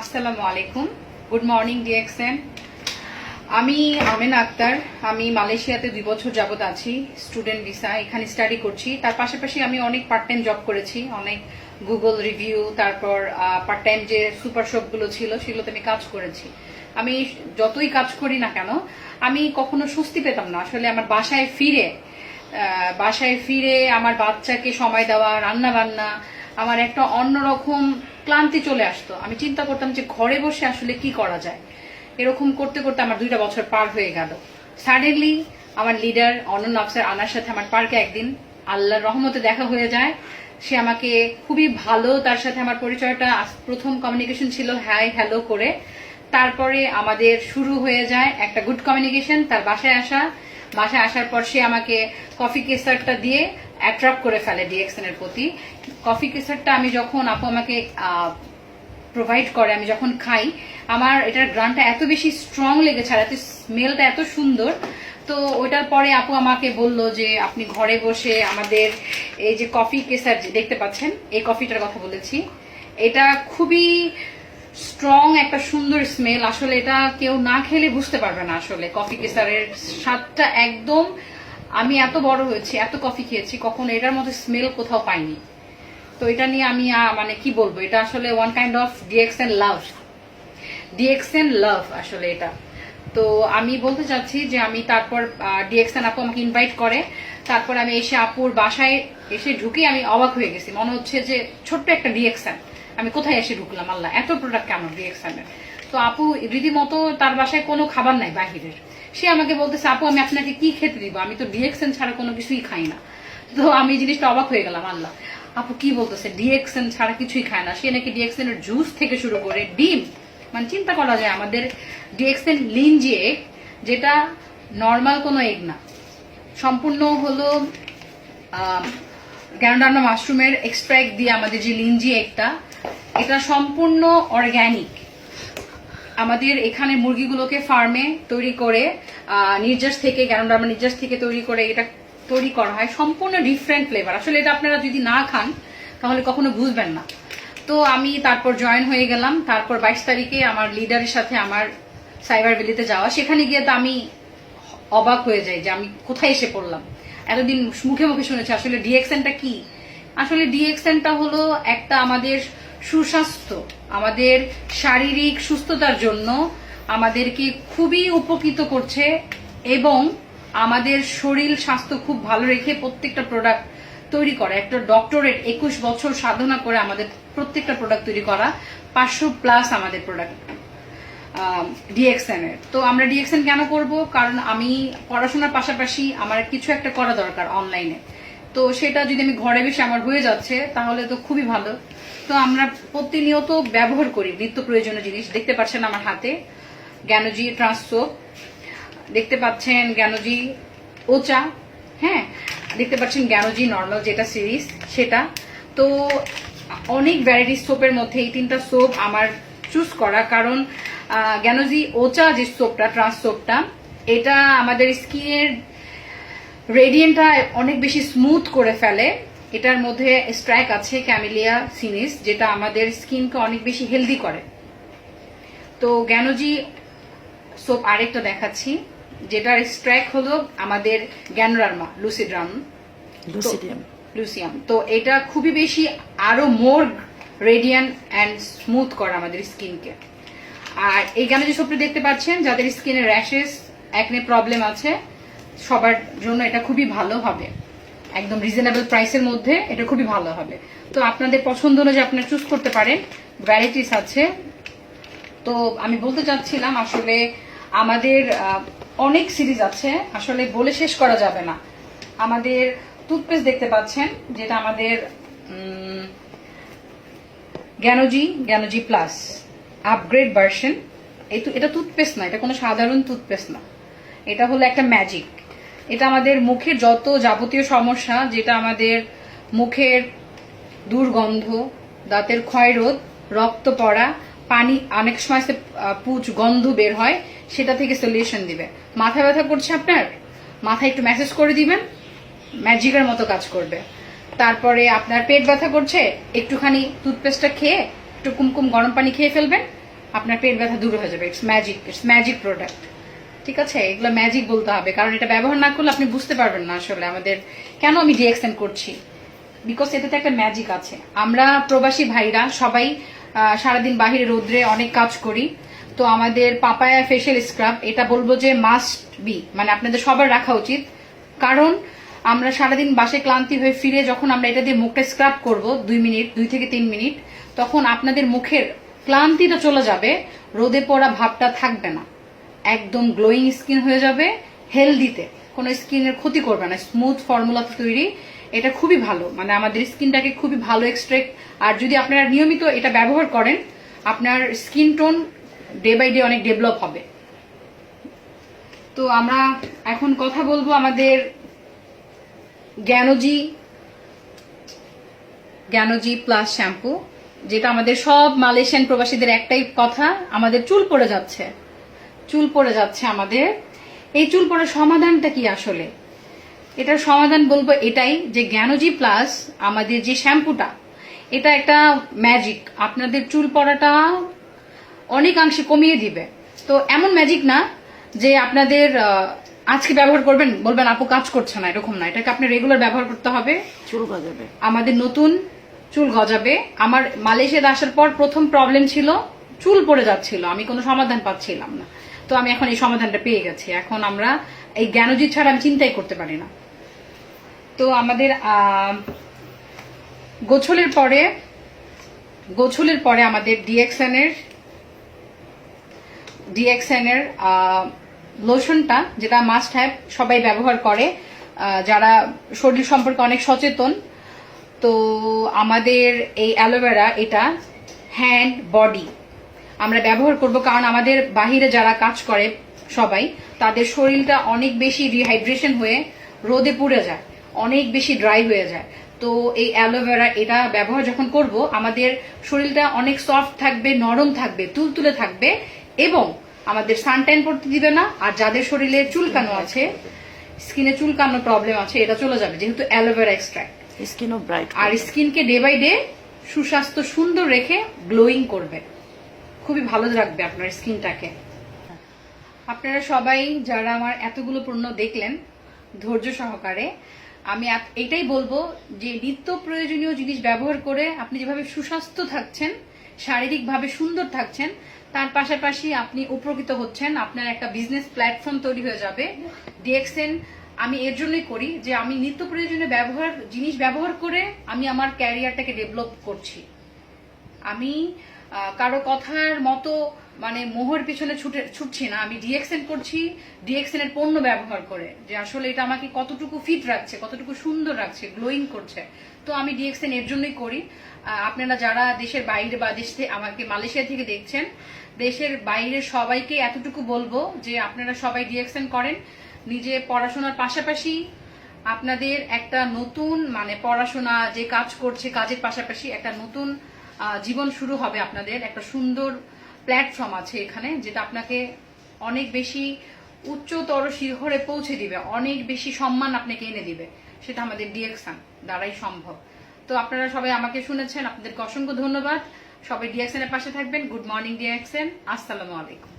আসসালামু আলাইকুম। Good morning DXN আমি আমেন আক্তার। আমি মালয়েশিয়াতে দুই বছর যাবত আছি স্টুডেন্ট ভিসা এখানে স্টাডি করছি। তার পাশাপাশি আমি অনেক পার্ট টাইম জব করেছি, অনেক গুগল রিভিউ তারপর পার্ট টাইম যে সুপার শপগুলো ছিল, সেগুলোতে আমি কাজ করেছি। আমি যতই কাজ করি না কেন, আমি কখনো স্বস্তি পেতাম না। আসলে আমার বাসায় ফিরে বাসায় ফিরে আমার বাচ্চাকে সময় দেওয়া রান্না বান্না আমার একটা অন্যরকম ক্লান্তি চলে আসতো। আমি চিন্তা করতাম যে ঘরে বসে আসলে কি করা যায়। এরকম করতে করতে আমার দুইটা বছর পার হয়ে গেল। সাডেনলি আমার লিডার অনন্য অফিসার আনার সাথে আমার পার্কে একদিন আল্লাহর রহমতে দেখা হয়ে যায়। সে আমাকে খুবই ভালো, তার সাথে আমার পরিচয়টা প্রথম কমিউনিকেশন ছিল হাই হ্যালো করে। তারপরে আমাদের শুরু হয়ে যায় একটা গুড কমিউনিকেশন তার বাসায় আসা। বাসায় আসার পর সে আমাকে কফি কেসারটা দিয়ে অ্যাট্রাক্ট করে ফেলে ডিএক্সএন এর প্রতি। কফি কেসারটা আমি যখন আপু আমাকে প্রোভাইড করে, আমি যখন খাই, আমার এটার গ্রানটা এত বেশি স্ট্রং লেগেছে আর এত স্মেলটা এত সুন্দর, তো ওইটার পরে আপু আমাকে বলল যে, আপনি ঘরে বসে আমাদের এই যে কফি কেসার দেখতে পাচ্ছেন? এই কফিটার কথা বলেছি। এটা খুবই স্ট্রং একটা সুন্দর স্মেল আসলে এটা কেউ না খেলে বুঝতে পারবে না আসলে কফি কেসারের স্বাদটা একদম আমি এত বড় হয়েছি, এত কফি খেয়েছি, কখনো এটার মধ্যে স্মেল কোথাও পাইনি। তো এটা নিয়ে আমি মানে কি বলব, এটা আসলে one kind of DXN love DXN love আসলে এটা। তো আমি বলতে চাচ্ছি যে আমি তারপর ডিএক্সএন আপু আমাকে ইনভাইট করে, তারপর আমি এসে আপুর বাসায় এসে ঢুকে আমি অবাক হয়ে গেছি। মনে হচ্ছে যে ছোট্ট একটা ডিএক্সএন আমি কোথায় এসে ঢুকলাম, আল্লাহ, এত প্রোডাক্ট কেন ডিএক্সএনের তো আপু রীতিমতো তার বাসায় কোনো খাবার নাই, বাহিরের। সে আমাকে বলতেছে, আপু, আমি আপনাকে কি খেতে দিব? আমি তো ডিএক্সএন ছাড়া কোনো কিছুই খাই না। তো আমি এই জিনিসটা অবাক হয়ে গেলাম, আল্লাহ। আপু, কি বলতেছে? ডিএক্সএন ছাড়া কিছুই খায় না। সে নাকি ডিএক্সএন এর জুস থেকে শুরু করে ডিম। মানে চিন্তা করা যায়, আমাদের ডিএক্সএন লিনজি এগ যেটা নর্মাল কোনো এগ না। সম্পূর্ণ হলো গ্যান্ডানা মাশরুমের এক্সট্রাক্ট দিয়ে আমাদের যে লিনজি এগটা, এটা সম্পূর্ণ অর্গ্যানিক আমাদের এখানে মুরগিগুলোকে ফার্মে তৈরি করে নির্যাস থেকে গ্যান্ডানা নির্যাস থেকে তৈরি করে এটা তৈরি করা হয়। সম্পূর্ণ ডিফারেন্ট ফ্লেভার আসলে এটা আপনারা যদি না খান, তাহলে কখনো বুঝবেন না। তো আমি তারপর জয়েন হয়ে গেলাম। তারপর বাইশ তারিখে আমার লিডারের সাথে আমার সাইবার ভ্যালিতে যাওয়া। সেখানে গিয়ে তো আমি অবাক হয়ে যাই যে আমি কোথায় এসে পড়লাম। এতদিন মুখে মুখে শুনেছি, আসলে ডিএক্সএনটা কি? আসলে ডিএক্সএনটা হলো একটা আমাদের সুস্বাস্থ্য। আমাদের শারীরিক সুস্থতার জন্য আমাদেরকে খুবই উপকৃত করছে এবং আমাদের শরীর স্বাস্থ্য খুব ভালো রেখে প্রত্যেকটা প্রোডাক্ট তৈরি করা। একটা ডক্টরেট একুশ বছর সাধনা করে আমাদের প্রত্যেকটা প্রোডাক্ট তৈরি করা, পাঁচশো প্লাস আমাদের প্রোডাক্ট ডিএক্সএন এর। তো আমরা ডিএক্সএন কেন করব? কারণ আমি পড়াশোনার পাশাপাশি আমার কিছু একটা করা দরকার অনলাইনে তো সেটা যদি আমি ঘরে বসে আমার হয়ে যাচ্ছে, তাহলে তো খুবই ভালো। তো আমরা প্রতিনিয়ত ব্যবহার করি নিত্য প্রয়োজনীয় জিনিস। দেখতে পাচ্ছেন আমার হাতে জ্ঞানজি ট্রান্সসোপ দেখতে পাচ্ছেন জ্ঞানজি ওচা। হ্যাঁ দেখতে পাচ্ছেন জ্ঞানজি নর্মাল যেটা সিরিজ সেটা। তো অনেক ভ্যারাইটিস সোপের মধ্যে এই তিনটা সোপ আমার চুজ করা। কারণ জ্ঞানজি ওচা যে সোপটা ট্রান্স সোপটা, এটা আমাদের স্কিনের রেডিয়েন্টটা অনেক বেশি স্মুথ করে ফেলে। এটার মধ্যে স্ট্রাইক আছে ক্যামিলিয়া সিনিস যেটা আমাদের স্কিনকে অনেক বেশি হেলদি করে। তো জ্ঞানজি সোপ আরেকটা দেখাচ্ছি যেটার স্ট্রাইক হলো আমাদের জ্ঞানরার্মা লুসিড্রাম লুসিডিয়াম লুসিয়াম তো এটা খুবই বেশি আরও মোর রেডিয়ান অ্যান্ড স্মুথ করে আমাদের স্কিনকে আর এই গানে যে সোপটা দেখতে পাচ্ছেন যাদের স্কিনে র্যাশেস একনে প্রবলেম আছে সবার জন্য এটা খুবই ভালো হবে। একদম রিজনেবল প্রাইসের মধ্যে এটা খুবই ভালো হবে। তো আপনাদের পছন্দ অনুযায়ী আপনারা চুজ করতে পারেন। ভ্যারাইটিস আছে। তো আমি বলতে চাচ্ছিলাম আসলে আমাদের অনেক সিরিজ আছে। আসলে বলে শেষ করা যাবে না। আমাদের টুথপেস্ট দেখতে পাচ্ছেন, যেটা আমাদের Ganozhi Ganozhi plus upgrade version এটা টুথপেস্ট না, এটা কোনো সাধারণ টুথপেস্ট না। এটা হলো একটা ম্যাজিক এটা আমাদের মুখের যত যাবতীয় সমস্যা, যেটা আমাদের মুখের দুর্গন্ধ, দাঁতের ক্ষয়রোধ, রক্ত পড়া, পানি অনেক সময় পুচ, গন্ধ বের হয়, সেটা থেকে সলিউশন দিবে। মাথা ব্যথা করছে আপনার? মাথায় একটু ম্যাসেজ করে দিবেন ম্যাজিকের মতো কাজ করবে। তারপরে আপনার পেট ব্যথা করছে, একটুখানি টুথপেস্টটা খেয়ে, একটু কুমকুম গরম পানি খেয়ে ফেলবেন, আপনার পেট ব্যথা দূর হয়ে যাবে। It's magic it's magic product ঠিক আছে? এগুলো ম্যাজিক বলতে হবে। কারণ এটা ব্যবহার না করলে আপনি বুঝতে পারবেন না আসলে আমাদের কেন আমি ডিএক্সএন করছি? বিকজ এটাতে একটা ম্যাজিক আছে। আমরা প্রবাসী ভাইরা সবাই সারাদিন বাহিরে রোদ্রে অনেক কাজ করি। তো আমাদের পাপায়া ফেশিয়াল স্ক্রাব এটা বলব যে মাস্ট বি মানে আপনাদের সবার রাখা উচিত। কারণ আমরা সারাদিন বাসে ক্লান্তি হয়ে ফিরে যখন আমরা এটা দিয়ে মুখটা স্ক্রাব করব, দুই মিনিট, দুই থেকে তিন মিনিট, তখন আপনাদের মুখের ক্লান্তিটা চলে যাবে। রোদে পড়া ভাবটা থাকবে না। একদম গ্লোয়িং স্কিন হয়ে যাবে হেলদিতে কোনো স্কিনের ক্ষতি করবে না স্মুথ ফর্মুলা তৈরি। এটা খুবই ভালো। মানে আমাদের স্কিনটাকে খুবই ভালো এক্সট্রেক্ট আর যদি আপনারা নিয়মিত এটা ব্যবহার করেন, আপনার skin tone day by day অনেক ডেভেলপ হবে। তো আমরা এখন কথা বলব আমাদের জ্ঞানজি জ্ঞানজি প্লাস শ্যাম্পু যেটা আমাদের সব মালয়েশিয়ান প্রবাসীদের একটাই কথা, আমাদের চুল পড়ে যাচ্ছে। চুল পড়ে যাচ্ছে আমাদের। এই চুল পড়ার সমাধানটা কি আসলে? এটার সমাধান বলব এটাই যে জ্ঞানজি প্লাস আমাদের যে শ্যাম্পুটা এটা একটা ম্যাজিক আপনাদের চুল পড়াটা অনেকাংশে কমিয়ে দিবে। তো এমন ম্যাজিক না যে আপনাদের আজকে ব্যবহার করবেন বলবেন আপু কাজ করছে না এরকম না। এটাকে আপনি রেগুলার ব্যবহার করতে হবে। চুল গজাবে। আমাদের নতুন চুল গজাবে। আমার মালয়েশিয়াতে আসার পর প্রথম প্রবলেম ছিল চুল পড়ে যাচ্ছিল। আমি কোনো সমাধান পাচ্ছিলাম না। তো আমি এখন এই সমাধানটা পেয়ে গেছি। এখন আমরা এই জ্ঞানজিৎ ছাড়া আমি চিন্তাই করতে পারি না। তো আমাদের গোছলের পরে গোছলের পরে আমাদের ডিএক্সএন এর ডিএক্সএন এর লোশনটা যেটা মাস্ট হ্যাভ সবাই ব্যবহার করে। যারা শরীর সম্পর্কে অনেক সচেতন, তো আমাদের এই অ্যালোভেরা, এটা হ্যান্ড বডি আমরা ব্যবহার করব কারণ আমাদের বাহিরে যারা কাজ করে সবাই তাদের শরীরটা অনেক বেশি রিহাইড্রেশন হয়ে রোদে পুড়ে যায় অনেক বেশি ড্রাই হয়ে যায়। তো এই অ্যালোভেরা এটা ব্যবহার যখন করব আমাদের শরীরটা অনেক সফট থাকবে নরম থাকবে তুলতুলে থাকবে এবং আমাদের সানটাইন পড়তে দিবে না আর যাদের শরীরে চুলকানো আছে স্কিনে চুলকানো প্রবলেম আছে এটা চলে যাবে যেহেতু অ্যালোভেরা এক্সট্রাক্ট স্কিনও ব্রাইট আর স্কিনকে ডে বাই ডে সুস্বাস্থ্য সুন্দর রেখে গ্লোয়িং করবে। খুবই ভালো রাখবে আপনার স্কিনটাকে। আপনারা সবাই যারা আমার এতগুলো পণ্য দেখলেন, ধৈর্য সহকারে, আমি এটাই বলব যে নিত্য প্রয়োজনীয় জিনিস ব্যবহার করে আপনি যেভাবে সুস্বাস্থ্য থাকছেন, শারীরিকভাবে সুন্দর থাকছেন, তার পাশাপাশি আপনি উপকৃত হচ্ছেন, আপনার একটা বিজনেস প্ল্যাটফর্ম তৈরি হয়ে যাবে। ডিএক্সএন আমি এর জন্যই করি যে আমি নিত্য প্রয়োজনীয় ব্যবহার জিনিস ব্যবহার করে আমি আমার ক্যারিয়ারটাকে ডেভেলপ করছি। আমি কারও কথার মতো মানে মোহর পিছনে ছুটে, ছুটছি না। আমি ডিএক্সএন করছি ডিএক্সএন এর পণ্য ব্যবহার করে, যে আসলে এটা আমাকে কতটুকু ফিট রাখছে, কতটুকু সুন্দর রাখছে গ্লোয়িং করছে। তো আমি ডিএক্সএন এর জন্যই করি। আপনারা যারা দেশের বাইরে বা দেশ আমাকে মালয়েশিয়া থেকে দেখছেন, দেশের বাইরে সবাইকে এতটুকু বলব যে আপনারা সবাই ডিএক্সএন করেন। নিজে পড়াশোনার পাশাপাশি আপনাদের একটা নতুন মানে পড়াশোনা যে কাজ করছে, কাজের পাশাপাশি একটা নতুন জীবন শুরু হবে আপনাদের। একটা সুন্দর প্ল্যাটফর্ম আছে এখানে, যেটা আপনাকে অনেক বেশি উচ্চতর শিখরে পৌঁছে দিবে, অনেক বেশি সম্মান আপনাকে এনে দিবে। সেটা আমাদের ডিএক্সান দ্বারাই সম্ভব। তো আপনারা সবাই আমাকে শুনেছেন, আপনাদেরকে অসংখ্য ধন্যবাদ। সবাই ডিএক্সএন এর পাশে থাকবেন। গুড মর্নিং ডিএক্সএন আসসালামু আলাইকুম।